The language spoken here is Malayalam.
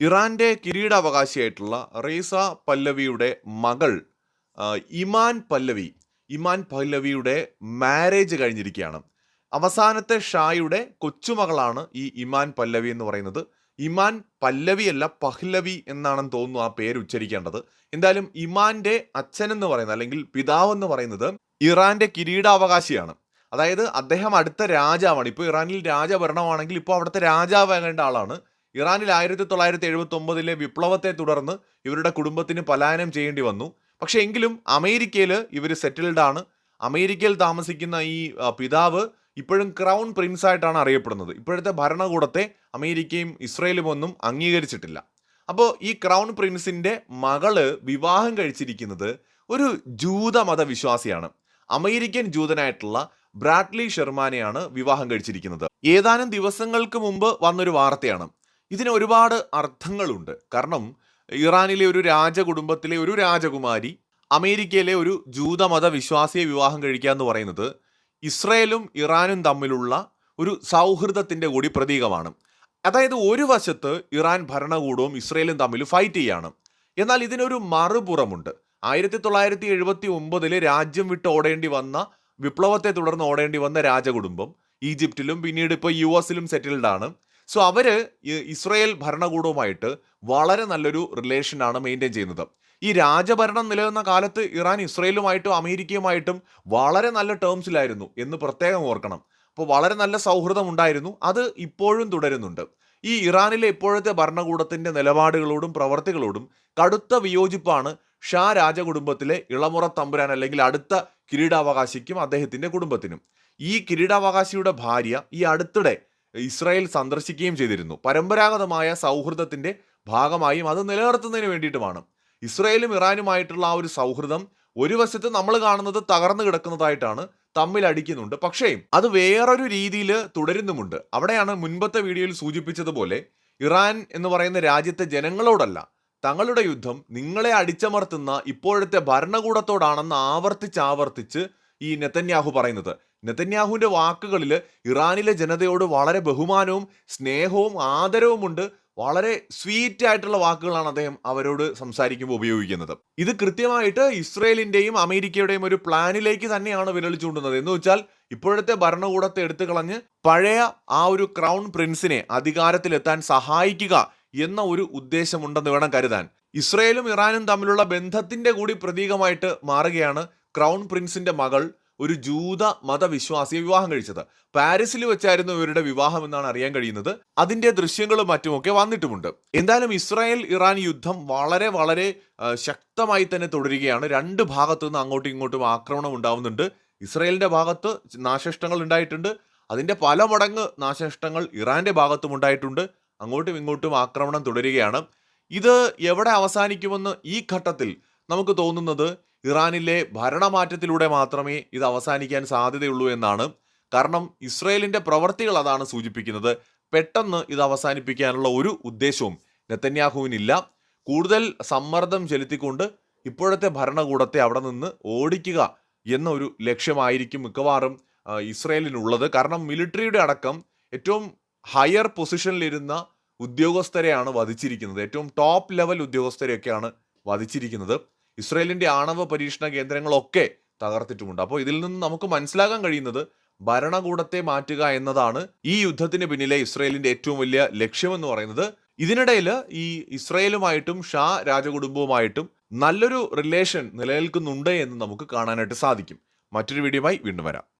ഇറാന്റെ കിരീടാവകാശിയായിട്ടുള്ള റീസ പല്ലവിയുടെ മകൾ ഇമാൻ പല്ലവി ഇമാൻ പല്ലവിയുടെ മാരേജ് കഴിഞ്ഞിരിക്കുകയാണ്. അവസാനത്തെ ഷായുടെ കൊച്ചുമകളാണ് ഈ ഇമാൻ പല്ലവി എന്ന് പറയുന്നത്. ഇമാൻ പല്ലവിയല്ല പഹ്ലവി എന്നാണെന്ന് തോന്നുന്നു ആ പേര് ഉച്ചരിക്കേണ്ടത്. എന്തായാലും ഇമാന്റെ അച്ഛൻ എന്ന് പറയുന്നത് അല്ലെങ്കിൽ പിതാവ് എന്ന് പറയുന്നത് ഇറാന്റെ കിരീടാവകാശിയാണ്. അതായത് അദ്ദേഹം അടുത്ത രാജാവാണ്. ഇപ്പോൾ ഇറാനിൽ രാജഭരണമാണെങ്കിൽ ഇപ്പോൾ അവിടുത്തെ രാജാവാകേണ്ട ആളാണ്. ഇറാനിൽ ആയിരത്തി തൊള്ളായിരത്തി എഴുപത്തി ഒമ്പതിലെ വിപ്ലവത്തെ തുടർന്ന് ഇവരുടെ കുടുംബത്തിന് പലായനം ചെയ്യേണ്ടി വന്നു. പക്ഷേ എങ്കിലും അമേരിക്കയിൽ ഇവർ സെറ്റിൽഡ് ആണ്. അമേരിക്കയിൽ താമസിക്കുന്ന ഈ പിതാവ് ഇപ്പോഴും ക്രൗൺ പ്രിൻസ് ആയിട്ടാണ് അറിയപ്പെടുന്നത്. ഇപ്പോഴത്തെ ഭരണകൂടത്തെ അമേരിക്കയും ഇസ്രയേലും ഒന്നും അംഗീകരിച്ചിട്ടില്ല. അപ്പോൾ ഈ ക്രൗൺ പ്രിൻസിന്റെ മകൾ വിവാഹം കഴിച്ചിരിക്കുന്നത് ഒരു ജൂത മതവിശ്വാസിയാണ്. അമേരിക്കൻ ജൂതനായിട്ടുള്ള ബ്രാഡ്ലി ഷെർമാനെയാണ് വിവാഹം കഴിച്ചിരിക്കുന്നത്. ഏതാനും ദിവസങ്ങൾക്ക് മുമ്പ് വന്നൊരു വാർത്തയാണ്. ഇതിന് ഒരുപാട് അർത്ഥങ്ങളുണ്ട്. കാരണം ഇറാനിലെ ഒരു രാജകുടുംബത്തിലെ ഒരു രാജകുമാരി അമേരിക്കയിലെ ഒരു ജൂതമത വിശ്വാസിയെ വിവാഹം കഴിക്കുക എന്ന് പറയുന്നത് ഇസ്രയേലും ഇറാനും തമ്മിലുള്ള ഒരു സൗഹൃദത്തിന്റെ കൂടി പ്രതീകമാണ്. അതായത് ഒരു വശത്ത് ഇറാൻ ഭരണകൂടവും ഇസ്രയേലും തമ്മിൽ ഫൈറ്റ് ചെയ്യാണ്. എന്നാൽ ഇതിനൊരു മറുപുറമുണ്ട്. ആയിരത്തി തൊള്ളായിരത്തി എഴുപത്തി ഒമ്പതിൽ രാജ്യം വിട്ട് ഓടേണ്ടി വന്ന വിപ്ലവത്തെ തുടർന്ന് ഓടേണ്ടി വന്ന രാജകുടുംബം ഈജിപ്തിലും പിന്നീട് ഇപ്പോൾ യു എസിലും സെറ്റിൽഡ് ആണ്. സോ അവർ ഇസ്രയേൽ ഭരണകൂടവുമായിട്ട് വളരെ നല്ലൊരു റിലേഷനാണ് മെയിന്റെയിൻ ചെയ്യുന്നത്. ഈ രാജഭരണം നിലനിന്ന കാലത്ത് ഇറാൻ ഇസ്രയേലുമായിട്ടും അമേരിക്കയുമായിട്ടും വളരെ നല്ല ടേംസിലായിരുന്നു എന്ന് പ്രത്യേകം ഓർക്കണം. അപ്പോൾ വളരെ നല്ല സൗഹൃദം ഉണ്ടായിരുന്നു. അത് ഇപ്പോഴും തുടരുന്നുണ്ട്. ഈ ഇറാനിലെ ഇപ്പോഴത്തെ ഭരണകൂടത്തിന്റെ നിലപാടുകളോടും പ്രവർത്തികളോടും കടുത്ത വിയോജിപ്പാണ് ഷാ രാജകുടുംബത്തിലെ ഇളമുറ തമ്പുരാൻ അല്ലെങ്കിൽ അടുത്ത കിരീടാവകാശിക്കും അദ്ദേഹത്തിന്റെ കുടുംബത്തിനും. ഈ കിരീടാവകാശിയുടെ ഭാര്യ ഈ അടുത്തിടെ ഇസ്രായേൽ സന്ദർശിക്കുകയും ചെയ്തിരുന്നു. പരമ്പരാഗതമായ സൗഹൃദത്തിന്റെ ഭാഗമായും അത് നിലനിർത്തുന്നതിന് വേണ്ടിയിട്ടുമാണ്. ഇസ്രായേലും ഇറാനുമായിട്ടുള്ള ആ ഒരു സൗഹൃദം ഒരു വശത്ത് നമ്മൾ കാണുന്നത് തകർന്നു കിടക്കുന്നതായിട്ടാണ് തമ്മിൽ അടിക്കുന്നുണ്ട്. പക്ഷേ അത് വേറൊരു രീതിയിൽ തുടരുന്നുമുണ്ട്. അവിടെയാണ് മുൻപത്തെ വീഡിയോയിൽ സൂചിപ്പിച്ചതുപോലെ ഇറാൻ എന്ന് പറയുന്ന രാജ്യത്തെ ജനങ്ങളോടല്ല തങ്ങളുടെ യുദ്ധം നിങ്ങളെ അടിച്ചമർത്തുന്ന ഇപ്പോഴത്തെ ഭരണകൂടത്തോടാണെന്ന് ആവർത്തിച്ച് ആവർത്തിച്ച് ഈ നെത്തന്യാഹു പറയുന്നത്. നെതന്യാഹുവിന്റെ വാക്കുകളിൽ ഇറാനിലെ ജനതയോട് വളരെ ബഹുമാനവും സ്നേഹവും ആദരവുമുണ്ട്. വളരെ സ്വീറ്റ് ആയിട്ടുള്ള വാക്കുകളാണ് അദ്ദേഹം അവരോട് സംസാരിക്കുമ്പോൾ ഉപയോഗിക്കുന്നത്. ഇത് കൃത്യമായിട്ട് ഇസ്രയേലിന്റെയും അമേരിക്കയുടെയും ഒരു പ്ലാനിലേക്ക് തന്നെയാണ് വിരൽ ചൂണ്ടുന്നത്. എന്ന് വെച്ചാൽ ഇപ്പോഴത്തെ ഭരണകൂടത്തെ എടുത്തു കളഞ്ഞ് പഴയ ആ ഒരു ക്രൗൺ പ്രിൻസിനെ അധികാരത്തിലെത്താൻ സഹായിക്കുക എന്ന ഒരു ഉദ്ദേശമുണ്ടെന്ന് വേണം കരുതാൻ. ഇസ്രയേലും ഇറാനും തമ്മിലുള്ള ബന്ധത്തിന്റെ കൂടി പ്രതീകമായിട്ട് മാറുകയാണ് ക്രൗൺ പ്രിൻസിന്റെ മകൾ ഒരു ജൂത മതവിശ്വാസിയെ വിവാഹം കഴിച്ചത്. പാരീസിൽ വെച്ചായിരുന്നു ഇവരുടെ വിവാഹം എന്നാണ് അറിയാൻ കഴിയുന്നത്. അതിന്റെ ദൃശ്യങ്ങളും മറ്റുമൊക്കെ വന്നിട്ടുമുണ്ട്. എന്തായാലും ഇസ്രായേൽ ഇറാൻ യുദ്ധം വളരെ വളരെ ശക്തമായി തന്നെ തുടരുകയാണ്. രണ്ട് ഭാഗത്തു നിന്ന് അങ്ങോട്ടും ഇങ്ങോട്ടും ആക്രമണം ഉണ്ടാവുന്നുണ്ട്. ഇസ്രായേലിന്റെ ഭാഗത്ത് നാശനഷ്ടങ്ങൾ ഉണ്ടായിട്ടുണ്ട്. അതിന്റെ പല മടങ്ങ് നാശനഷ്ടങ്ങൾ ഇറാന്റെ ഭാഗത്തും ഉണ്ടായിട്ടുണ്ട്. അങ്ങോട്ടും ഇങ്ങോട്ടും ആക്രമണം തുടരുകയാണ്. ഇത് എവിടെ അവസാനിക്കുമെന്ന് ഈ ഘട്ടത്തിൽ നമുക്ക് തോന്നുന്നത് ഇറാനിലെ ഭരണമാറ്റത്തിലൂടെ മാത്രമേ ഇത് അവസാനിക്കാൻ സാധ്യതയുള്ളൂ എന്നാണ്. കാരണം ഇസ്രയേലിന്റെ പ്രവർത്തികൾ അതാണ് സൂചിപ്പിക്കുന്നത്. പെട്ടെന്ന് ഇത് അവസാനിപ്പിക്കാനുള്ള ഒരു ഉദ്ദേശവും നെത്തന്യാഹുവിനില്ല കൂടുതൽ സമ്മർദ്ദം ചെലുത്തിക്കൊണ്ട് ഇപ്പോഴത്തെ ഭരണകൂടത്തെ അവിടെ നിന്ന് ഓടിക്കുക എന്ന ഒരു ലക്ഷ്യമായിരിക്കും മിക്കവാറും ഇസ്രയേലിനുള്ളത്. കാരണം മിലിറ്ററിയുടെ അടക്കം ഏറ്റവും ഹയർ പൊസിഷനിലിരുന്ന ഉദ്യോഗസ്ഥരെയാണ് വധിച്ചിരിക്കുന്നത്. ഏറ്റവും ടോപ്പ് ലെവൽ ഉദ്യോഗസ്ഥരെയൊക്കെയാണ് വധിച്ചിരിക്കുന്നത്. ഇസ്രയേലിന്റെ ആണവ പരീക്ഷണ കേന്ദ്രങ്ങളൊക്കെ തകർത്തിട്ടുമുണ്ട്. അപ്പോൾ ഇതിൽ നിന്ന് നമുക്ക് മനസ്സിലാക്കാൻ കഴിയുന്നത് ഭരണകൂടത്തെ മാറ്റുക എന്നതാണ് ഈ യുദ്ധത്തിന് പിന്നിലെ ഇസ്രയേലിന്റെ ഏറ്റവും വലിയ ലക്ഷ്യമെന്ന് പറയുന്നത്. ഇതിനിടയിൽ ഈ ഇസ്രയേലുമായിട്ടും ഷാ രാജകുടുംബവുമായിട്ടും നല്ലൊരു റിലേഷൻ നിലനിൽക്കുന്നുണ്ട് എന്ന് നമുക്ക് കാണാനായിട്ട് സാധിക്കും. മറ്റൊരു വീഡിയോയുമായി വീണ്ടും വരാം.